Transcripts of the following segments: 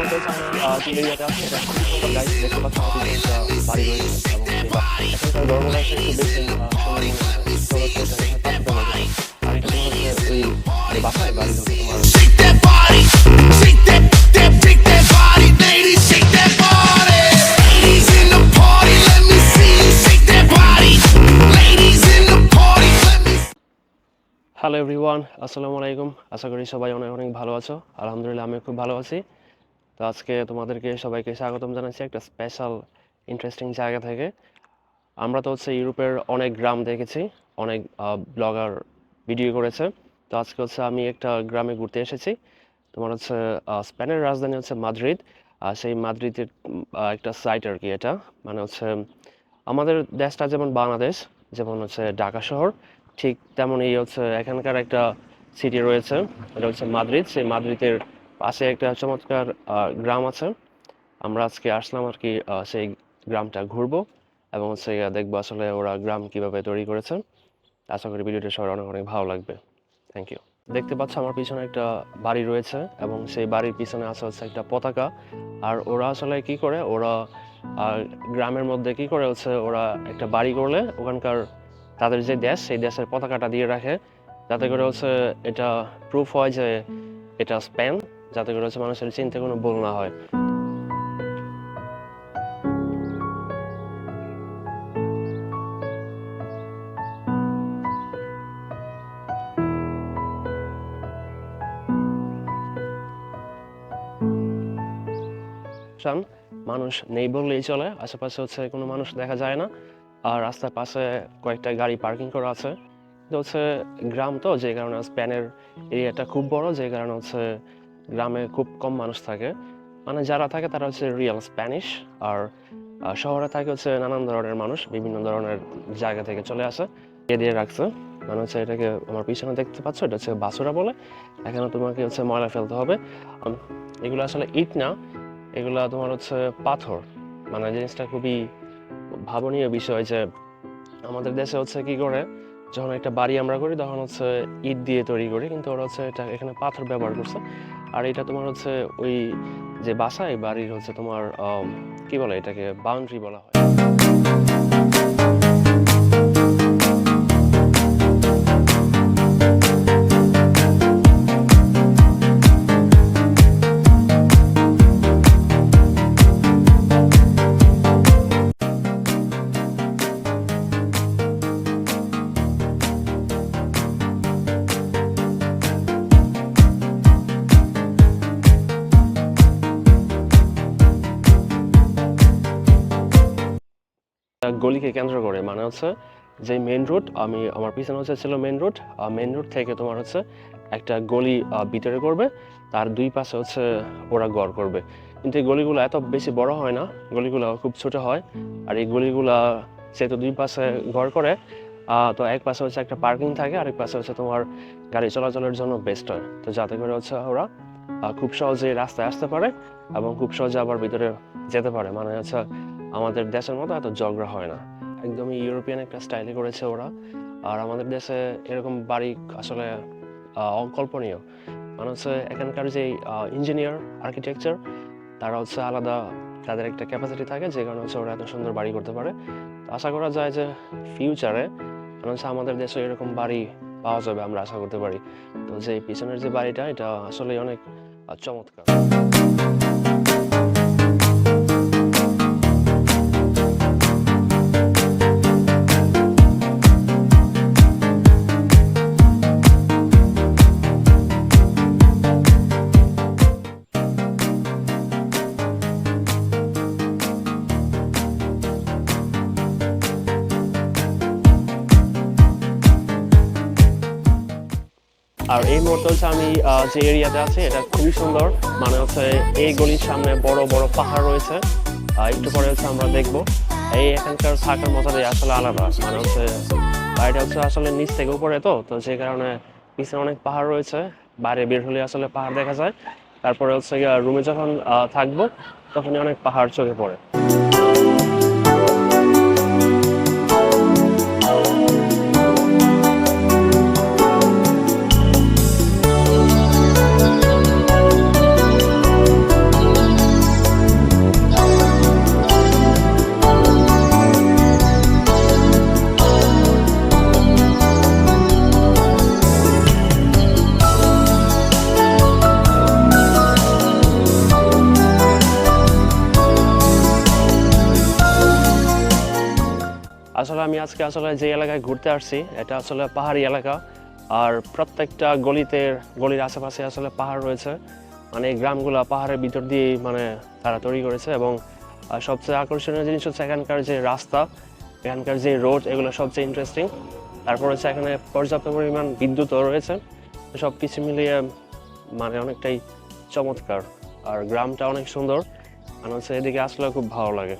বলতে আছি এটা খুব সুন্দর গাইড দেখতে পাচ্ছ আমার বাড়ি রয়েছে এবং সেই বাড়ি একটু বেশি আর এটা হচ্ছে ওই বাসায় বাড়ি. হ্যালো এভরিওয়ান আসসালামু আলাইকুম আশা করি সবাই অনেক অনেক ভালো আছো আলহামদুলিল্লাহ আমি খুব ভালো আছি তো আজকে তোমাদেরকে সবাইকে স্বাগতম জানাচ্ছি একটা স্পেশাল ইন্টারেস্টিং জায়গা থেকে। আমরা তো হচ্ছে ইউরোপের অনেক গ্রাম দেখেছি, অনেক ব্লগার ভিডিও করেছে। তো আজকে হচ্ছে আমি একটা গ্রামে ঘুরতে এসেছি। তোমার হচ্ছে স্পেনের রাজধানী হচ্ছে মাদ্রিদ। আর সেই মাদ্রিদের একটা সাইট আর কি এটা। মানে হচ্ছে, আমাদের দেশটা যেমন বাংলাদেশ, যেমন হচ্ছে ঢাকা শহর, ঠিক তেমনই হচ্ছে এখানকার একটা সিটি রয়েছে, এটা হচ্ছে মাদ্রিদ। সেই মাদ্রিদের পাশে একটা চমৎকার গ্রাম আছে। আমরা আজকে আসলাম আর কি সেই গ্রামটা ঘুরবো এবং হচ্ছে দেখব আসলে ওরা গ্রাম কীভাবে তৈরি করেছে। আশা করি ভিডিওটা সবার অনেক অনেক ভালো লাগবে। থ্যাংক ইউ দেখতে পাচ্ছ আমার পিছনে একটা বাড়ি রয়েছে এবং সেই বাড়ির পিছনে আছে হচ্ছে একটা পতাকা। আর ওরা আসলে কি করে, ওরা গ্রামের মধ্যে কি করে হচ্ছে ওরা একটা বাড়ি করলে ওখানকার তাদের যে দেশ, সেই দেশের পতাকাটা দিয়ে রাখে। যাতে করে হচ্ছে এটা প্রুফ হয় যে এটা স্পেন যাতে করে হচ্ছে মানুষের চিনতে কোনো ভুল না হয়। মানুষ নেই বললেই চলে, আশেপাশে হচ্ছে কোনো মানুষ দেখা যায় না। আর রাস্তার পাশে কয়েকটা গাড়ি পার্কিং করা আছে। হচ্ছে গ্রাম তো, যে কারণে স্পেনের এরিয়াটা খুব বড়, যে কারণে হচ্ছে গ্রামে খুব কম মানুষ থাকে। মানে যারা থাকে তারা হচ্ছে রিয়েল স্প্যানিশ আর শহরে থাকে হচ্ছে নানান ধরনের মানুষ, বিভিন্ন ধরনের জায়গা থেকে চলে আসে, এ দিয়ে রাখছে। মানে হচ্ছে এটাকে আমার পিছনে দেখতে পাচ্ছ, এটা হচ্ছে বাসুরা বলে। এখানে তোমাকে হচ্ছে ময়লা ফেলতে হবে। এগুলো আসলে ইট না, এগুলা তোমার হচ্ছে পাথর। মানে জিনিসটা খুবই ভাবনীয় বিষয় যে আমাদের দেশে হচ্ছে কি করে যখন একটা বাড়ি আমরা করি, তখন হচ্ছে ইট দিয়ে তৈরি করি, কিন্তু ওরা হচ্ছে এটা এখানে পাথর ব্যবহার করছে। আর এটা তোমার হচ্ছে ওই যে বাসায়, বাড়ির হচ্ছে তোমার কি বলে এটাকে? বাউন্ডারি বলা হয়। গলিকে কেন্দ্র করে মানে হচ্ছে যে মেন রোড আমি আমার পিছনে হচ্ছে ছিল মেন রোড মেন রোড থেকে তোমার হচ্ছে একটা গলি ভিতরে করবে, তার দুই পাশে হচ্ছে ওরা গড় করবে। কিন্তু এই গলিগুলো এত বেশি বড় হয় না, গলিগুলো খুব ছোট হয়, আর এই গলিগুলা যেহেতু দুই পাশে ঘর করে তো এক পাশে হচ্ছে একটা পার্কিং থাকে, আরেক পাশে হচ্ছে তোমার গাড়ি চলাচলের জন্য বেস্ট হয়। তো যাতে করে হচ্ছে ওরা খুব সহজে রাস্তায় আসতে পারে এবং খুব সহজে আবার ভিতরে যেতে পারে। মানে হচ্ছে আমাদের দেশের মতো এত ঝগড়া হয় না। একদমই ইউরোপিয়ান একটা স্টাইলে করেছে ওরা। আর আমাদের দেশে এরকম বাড়ি আসলে অকল্পনীয়। মানে হচ্ছে এখানকার যে ইঞ্জিনিয়ার আর্কিটেকচার তারা হচ্ছে আলাদা তাদের একটা ক্যাপাসিটি থাকে, যে কারণে হচ্ছে ওরা এত সুন্দর বাড়ি করতে পারে। আশা করা যায় যে ফিউচারে হচ্ছে আমাদের দেশে এরকম বাড়ি পাওয়া যাবে আমরা আশা করতে পারি। তো যে পিছনের যে বাড়িটা, এটা আসলে অনেক চমৎকার। আর এই মুহূর্তে হচ্ছে আমি যে এরিয়াতে আছি, এটা খুবই সুন্দর। মানে হচ্ছে এই গলির সামনে বড় বড় পাহাড় রয়েছে। একটু পরে হচ্ছে আমরা দেখব। এই এখানকার থাকার মজাটাই আসলে আলাদা। মানে হচ্ছে বাড়িটা হচ্ছে আসলে নিচ থেকে উপরে তো তো সেই কারণে পিছনে অনেক পাহাড় রয়েছে। বাইরে বের হলে আসলে পাহাড় দেখা যায়। তারপরে হচ্ছে রুমে যখন থাকব, তখনই অনেক পাহাড় চোখে পড়ে। আজকে আসলে যে এলাকায় ঘুরতে আসছি, এটা আসলে পাহাড়ি এলাকা। আর প্রত্যেকটা গলিতে, গলির আশেপাশে আসলে পাহাড় রয়েছে। মানে গ্রামগুলো পাহাড়ের ভিতর দিয়েই মানে তারা তৈরি করেছে এবং সবচেয়ে আকর্ষণীয় জিনিস হচ্ছে এখানকার যে রাস্তা, এখানকার যে রোড, এগুলো সবচেয়ে ইন্টারেস্টিং তারপর হচ্ছে এখানে পর্যাপ্ত পরিমাণ বিদ্যুৎও রয়েছে। সব কিছু মিলিয়ে মানে অনেকটাই চমৎকার। আর গ্রামটা অনেক সুন্দর। আর হচ্ছে এদিকে আসলে খুব ভালো লাগে।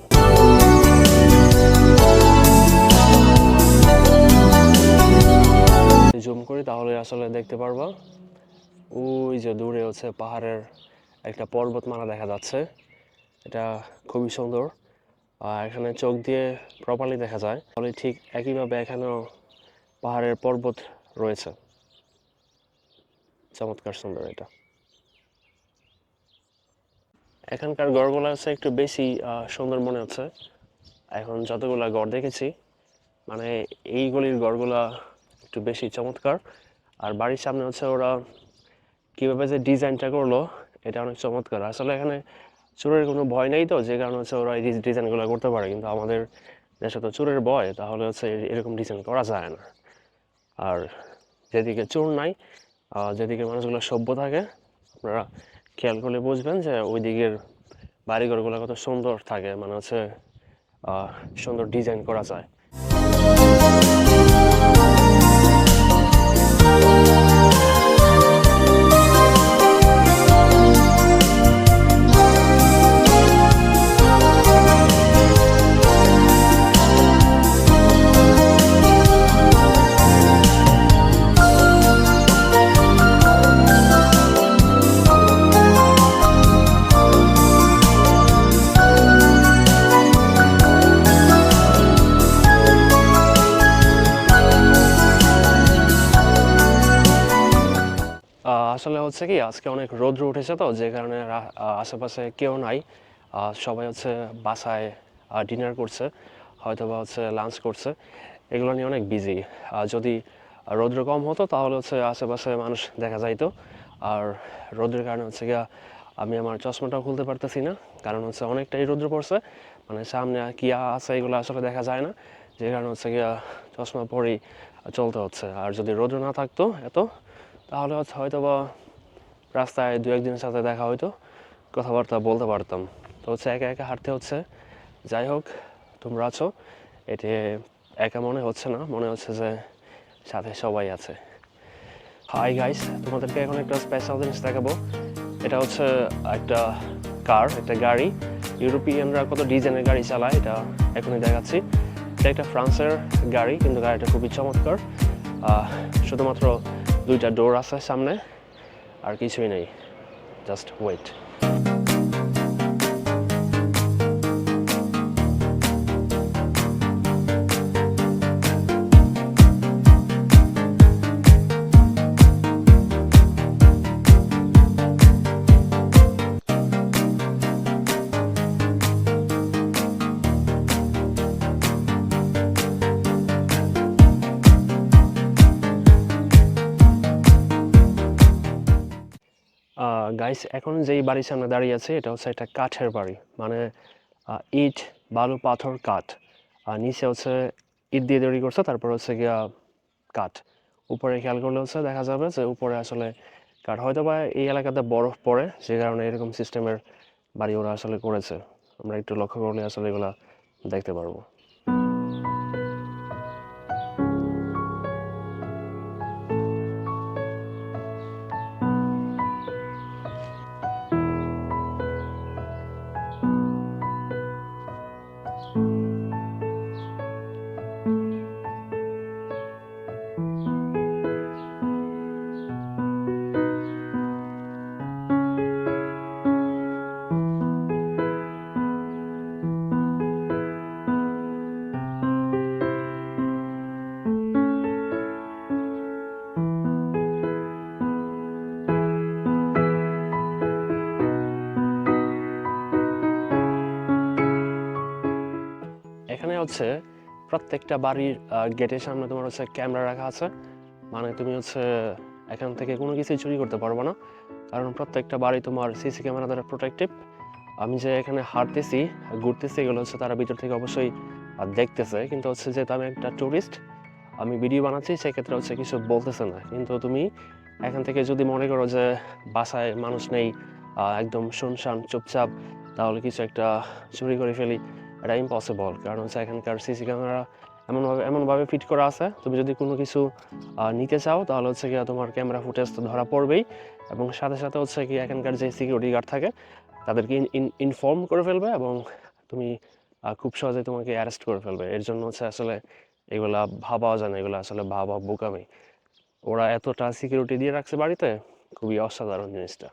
আসলে দেখতে পারবা। ওই যে দূরে হচ্ছে পাহাড়ের একটা পর্বতমালা দেখা যাচ্ছে। এটা খুবই সুন্দর। আর এখানে চোখ দিয়ে প্রপারলি দেখা যায়। তাহলে ঠিক একইভাবে এখানেও পাহাড়ের পর্বত রয়েছে। চমৎকার সুন্দর এটা। এখানকার গড়গুলো হচ্ছে একটু বেশি সুন্দর মনে হচ্ছে। এখন যতগুলা গড় দেখেছি মানে এই গলির গড়গুলা একটু বেশি চমৎকার। আর বাড়ির সামনে হচ্ছে ওরা কীভাবে যে ডিজাইনটা করল, এটা অনেক চমৎকার। আসলে এখানে চোরের কোনো ভয় নেই তো, যে কারণে হচ্ছে ওরা এই ডিজাইনগুলো করতে পারে। কিন্তু আমাদের দেশে তো চোরের ভয়, তাহলে হচ্ছে এরকম ডিজাইন করা যায় না। আর যেদিকে চোর নাই যেদিকে মানুষগুলো সভ্য থাকে, আপনারা খেয়াল করলে বুঝবেন যে ওই দিকের বাড়িঘরগুলো কত সুন্দর থাকে। মানে হচ্ছে সুন্দর ডিজাইন করা যায়। হচ্ছে কি, আজকে অনেক রোদ্র উঠেছে তো, যে কারণে আশেপাশে কেউ নাই। সবাই হচ্ছে বাসায় ডিনার করছে হয়তো বা হচ্ছে লাঞ্চ করছে। এগুলো নিয়ে অনেক বিজি আর যদি রৌদ্র কম হতো, তাহলে হচ্ছে আশেপাশে মানুষ দেখা যাইতো। আর রোদ্রের কারণে হচ্ছে গিয়া আমি আমার চশমাটাও খুলতে পারতেছি না, কারণ হচ্ছে অনেকটাই রৌদ্র পড়ছে। মানে সামনে কি আছে এগুলো আসলে দেখা যায় না। যে কারণে হচ্ছে গিয়া চশমা পরেই চলতে হচ্ছে। আর যদি রৌদ্র না থাকতো এত, তাহলে হয়তো বা রাস্তায় দু একদিনের সাথে দেখা হয়তো কথাবার্তা বলতে পারতাম। তো হচ্ছে একা একা হাঁটতে হচ্ছে। যাই হোক, তোমরা আছো। এতে একা মনে হচ্ছে না, মনে হচ্ছে যে সাথে সবাই আছে। হাই গাইস তোমাদেরকে এখন একটা স্পেশাল জিনিস দেখাবো। এটা হচ্ছে একটা কার একটা গাড়ি। ইউরোপিয়ানরা কত ডিজাইনের গাড়ি চালায়, এটা এখনই দেখাচ্ছি। এটা একটা ফ্রান্সের গাড়ি, কিন্তু গাড়িটা খুবই চমৎকার। শুধুমাত্র দুইটা ডোর আছে সামনে। আর কিছুই নেই জাস্ট ওয়েট গাইস এখন যেই বাড়ির সামনে দাঁড়িয়ে আছে, এটা হচ্ছে একটা কাঠের বাড়ি। মানে ইট, বালু, পাথর, কাঠ। আর নিচে হচ্ছে ইট দিয়ে তৈরি করছে, তারপর হচ্ছে গিয়া কাঠ। উপরে খেয়াল করলে হচ্ছে দেখা যাবে যে উপরে আসলে কাঠ। হয়তো বা এই এলাকাতে বরফ পড়ে, যে কারণে এরকম সিস্টেমের বাড়ি ওরা আসলে করেছে। আমরা একটু লক্ষ্য করলে আসলে এগুলা দেখতে পারব। হচ্ছে প্রত্যেকটা বাড়ির গেটের সামনে তোমার হচ্ছে ক্যামেরা রাখা আছে। মানে তুমি হচ্ছে এখান থেকে কোনো কিছুই চুরি করতে পারবে না। কারণ প্রত্যেকটা বাড়ি তোমার সিসি ক্যামেরা দ্বারা প্রোটেক্টিভ আমি যে এখানে হাঁটতেছি, ঘুরতেছি, এগুলো হচ্ছে তারা ভিতর থেকে অবশ্যই দেখতেছে। কিন্তু হচ্ছে যেহেতু আমি একটা টুরিস্ট আমি ভিডিও বানাচ্ছি, সেক্ষেত্রে হচ্ছে কিছু বলতেছে না। কিন্তু তুমি এখান থেকে যদি মনে করো যে বাসায় মানুষ নেই একদম শুনশান, চুপচাপ, তাহলে কিছু একটা চুরি করে ফেলি। এটা ইম্পসিবল কারণ হচ্ছে এখানকার সিসি ক্যামেরা এমনভাবে এমনভাবে ফিট করা আছে। তুমি যদি কোনো কিছু নিতে চাও, তাহলে হচ্ছে কি তোমার ক্যামেরা ফুটেজ তো ধরা পড়বেই। এবং সাথে সাথে হচ্ছে কি এখানকার যে সিকিউরিটি গার্ড থাকে, তাদেরকে ইনফর্ম করে ফেলবে এবং তুমি খুব সহজে তোমাকে অ্যারেস্ট করে ফেলবে। এর জন্য হচ্ছে আসলে এগুলা ভাবাও যায় না এগুলো আসলে ভাবা বোকামি। ওরা এতটা সিকিউরিটি দিয়ে রাখছে বাড়িতে, খুবই অসাধারণ জিনিসটা।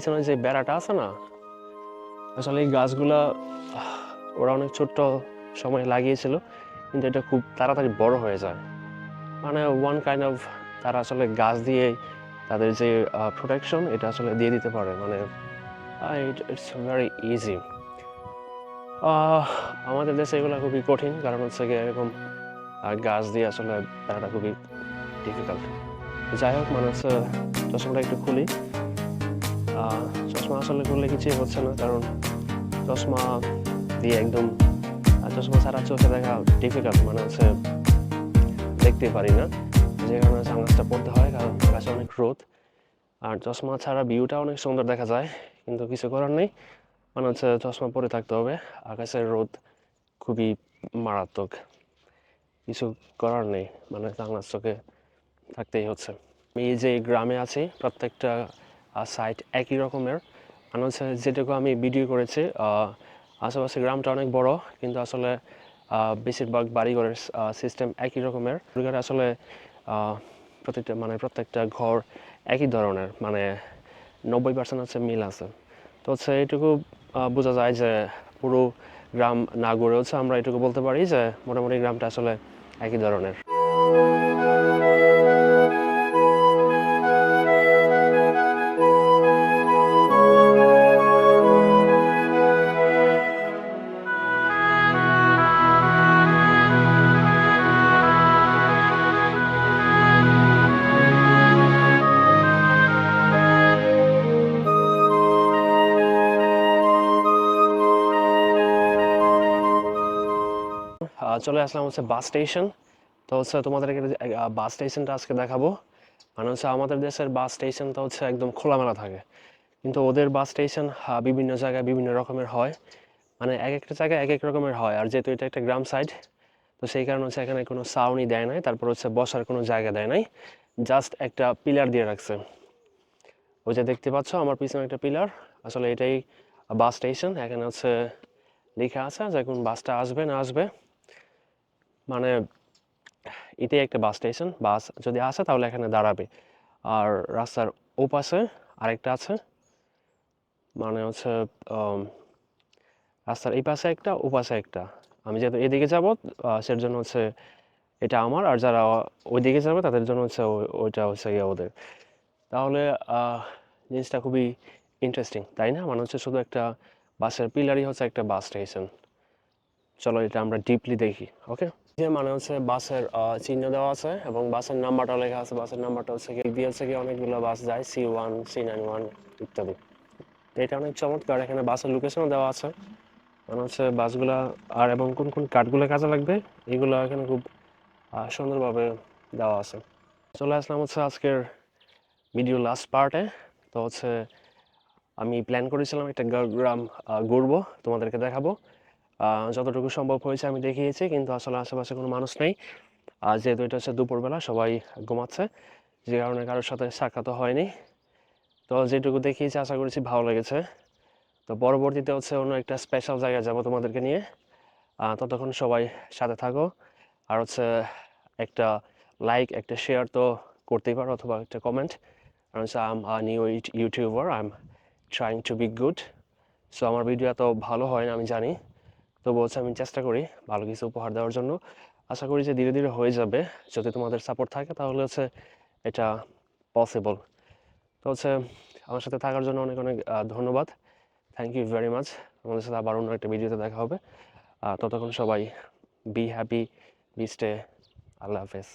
পিছনে যে বেড়াটা আছে না, আসলে এই গাছগুলা, ওরা অনেক ছোট্ট সময় লাগিয়েছিল, কিন্তু এটা খুব তাড়াতাড়ি বড় হয়ে যায়। মানে ওয়ান কাইন্ড অফ তারা আসলে গাছ দিয়ে তাদের যে প্রোটেকশন এটা আসলে দিয়ে দিতে পারে। মানে ইটস ভেরি ইজি আমাদের দেশে এগুলো খুবই কঠিন, কারণ হচ্ছে গিয়ে এরকম গাছ দিয়ে আসলে বেড়াটা খুবই ডিফিকাল্ট যাই হোক মানে হচ্ছে চশমাটা একটু খুলি। চশমা আসলে করলে কিছুই হচ্ছে না, কারণ চশমা দিয়ে একদম চশমা ছাড়া চোখে দেখা ডিফিকাল্ট মানে হচ্ছে দেখতে পারি না। যে কারণে সানগ্লাসটা পড়তে হয়, কারণ আকাশে অনেক রোদ। আর চশমা ছাড়া ভিউটা অনেক সুন্দর দেখা যায়, কিন্তু কিছু করার নেই। মানে হচ্ছে চশমা পরে থাকতে হবে, আকাশের রোদ খুবই মারাত্মক। কিছু করার নেই মানে সানগ্লাস চোখে থাকতেই হচ্ছে। এই যে গ্রামে আছি, প্রত্যেকটা সাইট একই রকমের। হচ্ছে যেটুকু আমি ভিডিও করেছি আশেপাশে গ্রামটা অনেক বড় কিন্তু আসলে বেশিরভাগ বাড়িঘরের সিস্টেম একই রকমের। বাড়িঘরে আসলে আহ, প্রত্যেকটা মানে প্রত্যেকটা ঘর একই ধরনের মানে নব্বই পার্সেন্ট হচ্ছে মিল আছে। তো হচ্ছে এইটুকু বোঝা যায় যে পুরো গ্রাম না গড়ে হচ্ছে আমরা এটুকু বলতে পারি যে মোটামুটি গ্রামটা আসলে একই ধরনের। চলে আসলাম হচ্ছে বাস স্টেশন। তো হচ্ছে তোমাদেরকে বাস স্টেশনটা আজকে দেখাবো। মানে হচ্ছে আমাদের দেশের বাস স্টেশনটা হচ্ছে একদম খোলামেলা থাকে। কিন্তু ওদের বাস স্টেশন বিভিন্ন জায়গায় বিভিন্ন রকমের হয়। মানে এক একটা জায়গায় এক এক রকমের হয়। আর যেহেতু এটা একটা গ্রাম সাইড তো সেই কারণে হচ্ছে এখানে কোনো সাউনি দেয় নাই। তারপর হচ্ছে বসার কোনো জায়গা দেয় নাই। জাস্ট একটা পিলার দিয়ে রাখছে। ওই যে দেখতে পাচ্ছ, আমার পিছনে একটা পিলার আসলে এটাই বাস স্টেশন। এখানে হচ্ছে লেখা আছে যে কোন বাসটা আসবে না আসবে। মানে এটাই একটা বাস স্টেশন, বাস যদি আসে তাহলে এখানে দাঁড়াবে। আর রাস্তার ওপাশে আরেকটা আছে মানে হচ্ছে রাস্তার এই পাশে একটা ওপাশে একটা। আমি যেহেতু এদিকে যাব সের জন্য হচ্ছে এটা আমার, আর যারা ওইদিকে যাবে তাদের জন্য হচ্ছে ওই- ওইটা হচ্ছে ইয়ে ওদের। তাহলে জিনিসটা খুবই ইন্টারেস্টিং তাই না? মানে হচ্ছে শুধু একটা বাসের পিলারই হচ্ছে একটা বাস স্টেশন। চলো এটা আমরা ডিপলি দেখি ওকে যে মানে হচ্ছে বাসের চিহ্ন দেওয়া আছে এবং বাসের নাম্বারটা লেখা আছে। বাসের নাম্বারটা হচ্ছে কি দিয়ে হচ্ছে কি অনেকগুলো বাস যায় C one C nine one ইত্যাদি। এটা অনেক চমৎকার, এখানে বাসের লোকেশনও দেওয়া আছে। মানে হচ্ছে বাসগুলা আর এবং কোন কোন কাঠগুলো কাজে লাগবে, এগুলো এখানে খুব সুন্দরভাবে দেওয়া আছে। চলে আসলাম হচ্ছে আজকের ভিডিও লাস্ট পার্টে তো হচ্ছে আমি প্ল্যান করেছিলাম একটা গ্রাম ঘুরবো তোমাদেরকে দেখাবো। যতটুকু সম্ভব হয়েছে আমি দেখিয়েছি, কিন্তু আসলে আশেপাশে কোনো মানুষ নেই। আর যেহেতু এটা হচ্ছে দুপুরবেলা, সবাই ঘুমাচ্ছে, যে কারণে কারোর সাথে সাক্ষাৎ হয়নি। তো যেটুকু দেখিয়েছি, আশা করেছি ভালো লেগেছে। তো পরবর্তীতে হচ্ছে অন্য একটা স্পেশাল জায়গায় যাব তোমাদেরকে নিয়ে। ততক্ষণ সবাই সাথে থাকো। আর হচ্ছে একটা লাইক একটা শেয়ার তো করতেই পারো, অথবা একটা কমেন্ট আর হচ্ছে I'm new YouTuber I am trying to be good so আমার ভিডিও এত ভালো হয় না, আমি জানি। তবু বলছে আমি চেষ্টা করি ভালো কিছু উপহার দেওয়ার জন্য। আশা করি যে ধীরে ধীরে হয়ে যাবে। যদি তোমাদের সাপোর্ট থাকে তাহলে হচ্ছে এটা পসিবল তো হচ্ছে আমার সাথে থাকার জন্য অনেক অনেক ধন্যবাদ। থ্যাংক ইউ ভেরি মাচ আমাদের সাথে আবার অন্য একটা ভিডিওতে দেখা হবে। ততক্ষণ সবাই বি হ্যাপি বি স্টে আল্লাহ হাফেজ।